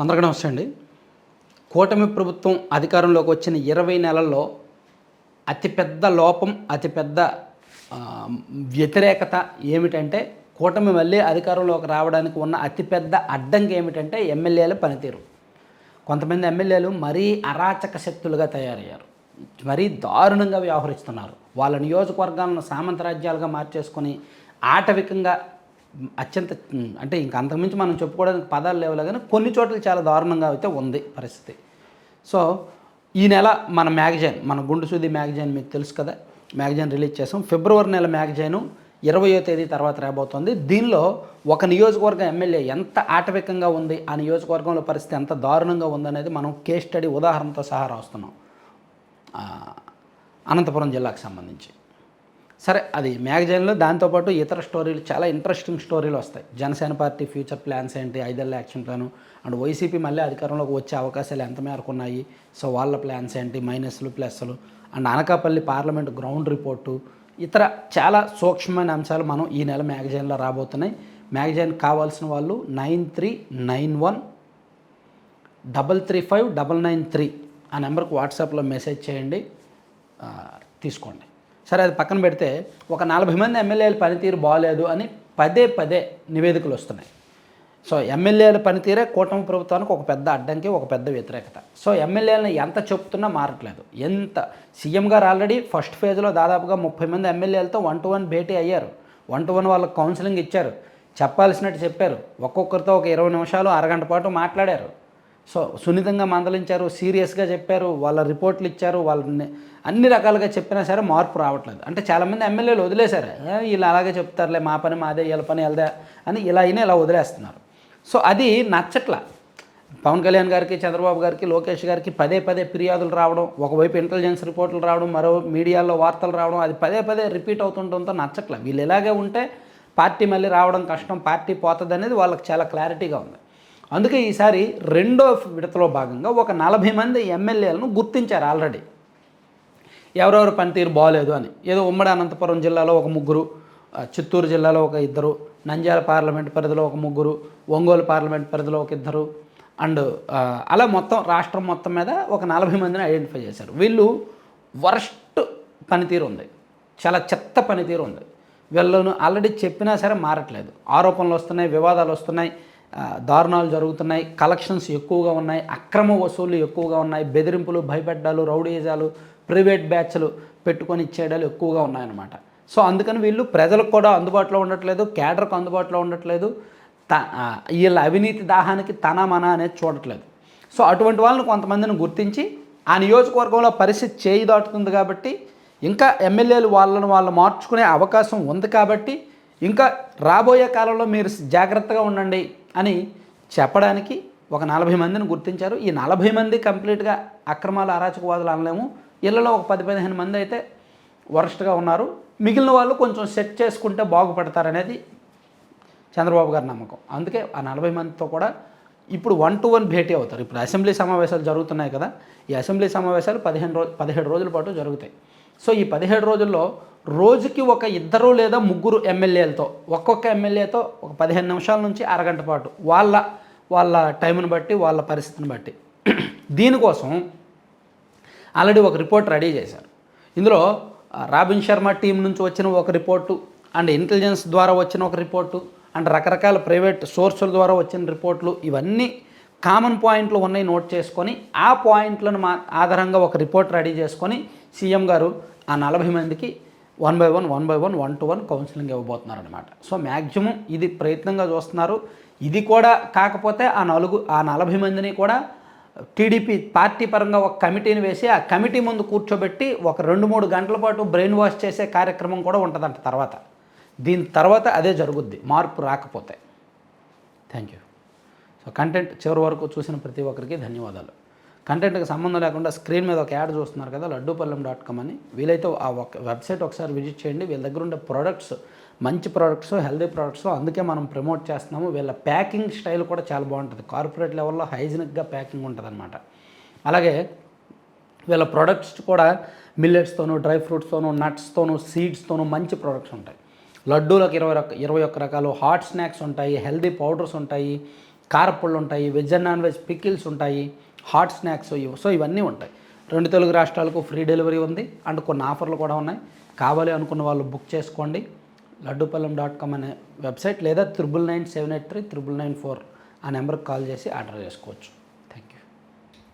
అందరికీ నమస్తే అండి. కూటమి ప్రభుత్వం అధికారంలోకి వచ్చిన ఇరవై నెలల్లో అతిపెద్ద లోపం అతిపెద్ద వ్యతిరేకత ఏమిటంటే కూటమి మళ్ళీ అధికారంలోకి రావడానికి ఉన్న అతిపెద్ద అడ్డంకి ఏమిటంటే ఎమ్మెల్యేల పనితీరు. కొంతమంది ఎమ్మెల్యేలు మరీ అరాచక శక్తులుగా తయారయ్యారు. మరీ దారుణంగా వ్యవహరిస్తున్నారు. వాళ్ళ నియోజకవర్గాలను సామంత రాజ్యాలుగా మార్చేసుకొని ఆటవికంగా అత్యంత అంటే ఇంక అంతకుమించి మనం చెప్పుకోవడానికి పదాలు లేవులే కానీ కొన్ని చోట్ల చాలా దారుణంగా అయితే ఉంది పరిస్థితి. సో ఈ నెల మన మ్యాగజైన్ మన గుండు సూది మ్యాగజైన్ మీకు తెలుసు కదా మ్యాగజైన్ రిలీజ్ చేసాం. ఫిబ్రవరి నెల మ్యాగజైన్ ఇరవయో తేదీ తర్వాత రాబోతోంది. దీనిలో ఒక నియోజకవర్గం ఎమ్మెల్యే ఎంత ఆటవికంగా ఉంది ఆ నియోజకవర్గంలో పరిస్థితి ఎంత దారుణంగా ఉందనేది మనం కేస్ స్టడీ ఉదాహరణతో సహా రాస్తున్నాం. అనంతపురం జిల్లాకు సంబంధించి. సరే అది మ్యాగజైన్లో దాంతోపాటు ఇతర స్టోరీలు చాలా ఇంట్రెస్టింగ్ స్టోరీలు వస్తాయి. జనసేన పార్టీ ఫ్యూచర్ ప్లాన్స్ ఏంటి ఐదేళ్ళ యాక్షన్ ప్లాను అండ్ వైసీపీ మళ్ళీ అధికారంలోకి వచ్చే అవకాశాలు ఎంత మేరకు ఉన్నాయి సో వాళ్ళ ప్లాన్స్ ఏంటి మైనస్లు ప్లస్లు and Anakapalli parliament ground report ఇతర చాలా సూక్ష్మమైన అంశాలు మనం ఈ నెల మ్యాగజైన్లో రాబోతున్నాయి. మ్యాగజైన్ కావాల్సిన వాళ్ళు nine three nine one double three five double nine three ఆ నెంబర్కి వాట్సాప్లో మెసేజ్ చేయండి తీసుకోండి. సరే అది పక్కన పెడితే ఒక నలభై మంది ఎమ్మెల్యేల పనితీరు బాగాలేదు అని పదే పదే నివేదికలు వస్తున్నాయి. సో ఎమ్మెల్యేల పనితీరే కూటమి ప్రభుత్వానికి ఒక పెద్ద అడ్డంకి ఒక పెద్ద వ్యతిరేకత. సో ఎమ్మెల్యేలను ఎంత చెప్తున్నా మారట్లేదు. ఎంత సీఎం గారు ఆల్రెడీ ఫస్ట్ ఫేజ్లో దాదాపుగా ముప్పై మంది ఎమ్మెల్యేలతో వన్ టు వన్ భేటీ అయ్యారు. వన్ టు వన్ వాళ్ళకి కౌన్సిలింగ్ ఇచ్చారు. చెప్పాల్సినట్టు చెప్పారు. ఒక్కొక్కరితో ఒక ఇరవై నిమిషాలు అరగంట పాటు మాట్లాడారు. సో సున్నితంగా మందలించారు సీరియస్గా చెప్పారు వాళ్ళ రిపోర్ట్లు ఇచ్చారు వాళ్ళని అన్ని రకాలుగా చెప్పినా సరే మార్పు రావట్లేదు. అంటే చాలామంది ఎమ్మెల్యేలు వదిలేశారు. వీళ్ళు అలాగే చెప్తారులే మా పని మాదే వీళ్ళ పని వెళ్దా అని ఇలా అయినా ఇలా వదిలేస్తున్నారు. సో అది నచ్చట్ల. పవన్ కళ్యాణ్ గారికి చంద్రబాబు గారికి లోకేష్ గారికి పదే పదే ఫిర్యాదులు రావడం ఒకవైపు ఇంటెలిజెన్స్ రిపోర్టులు రావడం మరో మీడియాలో వార్తలు రావడం అది పదే పదే రిపీట్ అవుతుండటంతో నచ్చట్లే. వీళ్ళు ఇలాగే ఉంటే పార్టీ మళ్ళీ రావడం కష్టం పార్టీ పోతుంది అనేది వాళ్ళకి చాలా క్లారిటీగా ఉంది. అందుకే ఈసారి రెండో విడతలో భాగంగా ఒక నలభై మంది ఎమ్మెల్యేలను గుర్తించారు ఆల్రెడీ. ఎవరెవరు పనితీరు బాగోలేదు అని. ఏదో ఉమ్మడి అనంతపురం జిల్లాలో ఒక ముగ్గురు చిత్తూరు జిల్లాలో ఒక ఇద్దరు నంద్యాల పార్లమెంట్ పరిధిలో ఒక ముగ్గురు ఒంగోలు పార్లమెంట్ పరిధిలో ఒక ఇద్దరు అండ్ అలా మొత్తం రాష్ట్రం మొత్తం మీద ఒక నలభై మందిని ఐడెంటిఫై చేశారు. వీళ్ళు వరస్ట్ పనితీరు ఉంది. చాలా చెత్త పనితీరు ఉంది. వీళ్ళను ఆల్రెడీ చెప్పినా సరే మారట్లేదు. ఆరోపణలు వస్తున్నాయి వివాదాలు వస్తున్నాయి. దారుణాలు జరుగుతున్నాయి. కలెక్షన్స్ ఎక్కువగా ఉన్నాయి. అక్రమ వసూళ్ళు ఎక్కువగా ఉన్నాయి. బెదిరింపులు భయపెట్టాలు రౌడీజాలు ప్రైవేట్ బ్యాచ్లు పెట్టుకొని ఇచ్చేయడాలు ఎక్కువగా ఉన్నాయన్నమాట. సో అందుకని వీళ్ళు ప్రజలకు కూడా అందుబాటులో ఉండట్లేదు కేడర్కు అందుబాటులో ఉండట్లేదు. త వీళ్ళ అవినీతి దాహానికి తన మన అనేది చూడట్లేదు. సో అటువంటి వాళ్ళని కొంతమందిని గుర్తించి ఆ నియోజకవర్గంలో పరిస్థితి చేయి దాటుతుంది కాబట్టి ఇంకా ఎమ్మెల్యేలు వాళ్ళను వాళ్ళు మార్చుకునే అవకాశం ఉంది కాబట్టి ఇంకా రాబోయే కాలంలో మీరు జాగ్రత్తగా ఉండండి. అని చెప్పడానికి ఒక నలభై మందిని గుర్తించారు. ఈ నలభై మంది కంప్లీట్గా అక్రమాలు అరాచకవాదులు అనలేము. ఇళ్ళలో ఒక పది పదిహేను మంది అయితే వరస్ట్గా ఉన్నారు. మిగిలిన వాళ్ళు కొంచెం సెట్ చేసుకుంటే బాగుపడతారనేది చంద్రబాబు గారి నమ్మకం. అందుకే ఆ నలభై మందితో కూడా ఇప్పుడు వన్ టు వన్ భేటీ అవుతారు. ఇప్పుడు అసెంబ్లీ సమావేశాలు జరుగుతున్నాయి కదా. ఈ అసెంబ్లీ సమావేశాలు పదిహేను రోజు పదిహేడు రోజుల పాటు జరుగుతాయి. సో ఈ పదిహేడు రోజుల్లో రోజుకి ఒక ఇద్దరు లేదా ముగ్గురు ఎమ్మెల్యేలతో ఒక్కొక్క ఎమ్మెల్యేతో ఒక పదిహేను నిమిషాల నుంచి అరగంట పాటు వాళ్ళ వాళ్ళ టైంని బట్టి వాళ్ళ పరిస్థితిని బట్టి. దీనికోసం ఆల్రెడీ ఒక రిపోర్ట్ రెడీ చేశారు. ఇందులో రాబిన్ శర్మ టీం నుంచి వచ్చిన ఒక రిపోర్టు అండ్ ఇంటెలిజెన్స్ ద్వారా వచ్చిన ఒక రిపోర్టు అండ్ రకరకాల ప్రైవేట్ సోర్సుల ద్వారా వచ్చిన రిపోర్ట్లు ఇవన్నీ కామన్ పాయింట్లు ఉన్నాయి నోట్ చేసుకొని ఆ పాయింట్లను మా ఆధారంగా ఒక రిపోర్ట్ రెడీ చేసుకొని సీఎం గారు ఆ నలభై మందికి one by one one by one one to one counselling ఇవ్వబోతున్నారు అనమాట సో మ్యాక్సిమం ఇది ప్రయత్నంగా చూస్తున్నారు. ఇది కూడా కాకపోతే ఆ నలుగు ఆ నలభై మందిని కూడా టీడీపీ పార్టీ పరంగా ఒక కమిటీని వేసి ఆ కమిటీ ముందు కూర్చోబెట్టి ఒక రెండు మూడు గంటల పాటు బ్రెయిన్ వాష్ చేసే కార్యక్రమం కూడా ఉంటుందంట తర్వాత. దీని తర్వాత అదే జరుగుద్ది మార్పు రాకపోతే. Thank you. సో కంటెంట్ చివరి వరకు చూసిన ప్రతి ఒక్కరికి ధన్యవాదాలు. కంటెంట్కి సంబంధం లేకుండా స్క్రీన్ మీద ఒక యాడ్ చూస్తున్నారు కదా లడ్డూపల్లెం డాట్ కామ్ అని. వీలైతే ఆ ఒక వెబ్సైట్ ఒకసారి విజిట్ చేయండి. వీళ్ళ దగ్గర ఉండే ప్రోడక్ట్స్ మంచి ప్రోడక్ట్స్ హెల్దీ ప్రోడక్ట్స్ అందుకే మనం ప్రమోట్ చేస్తున్నాము. వీళ్ళ ప్యాకింగ్ స్టైల్ కూడా చాలా బాగుంటుంది. కార్పొరేట్ లెవెల్లో హైజీనిక్గా ప్యాకింగ్ ఉంటుంది అలాగే వీళ్ళ ప్రొడక్ట్స్ కూడా మిల్లెట్స్తోను డ్రై ఫ్రూట్స్తోనూ నట్స్తోను సీడ్స్తోనూ మంచి ప్రొడక్ట్స్ ఉంటాయి. లడ్డూలకు ఇరవై ఇరవై ఒక్క రకాలు హాట్ స్నాక్స్ ఉంటాయి హెల్దీ పౌడర్స్ ఉంటాయి. కారపుళ్ళు ఉంటాయి veg and non veg pickles ఉంటాయి హాట్ స్నాక్స్ ఇవి సో ఇవన్నీ ఉంటాయి. రెండు తెలుగు రాష్ట్రాలకు ఫ్రీ డెలివరీ ఉంది అండ్ కొన్ని ఆఫర్లు కూడా ఉన్నాయి. కావాలి అనుకున్న వాళ్ళు బుక్ చేసుకోండి. లడ్డుపల్లం డాట్ కామ్ అనే వెబ్సైట్ లేదా triple nine seven eight three triple nine four ఆ నెంబర్కి కాల్ చేసి ఆర్డర్ చేసుకోవచ్చు.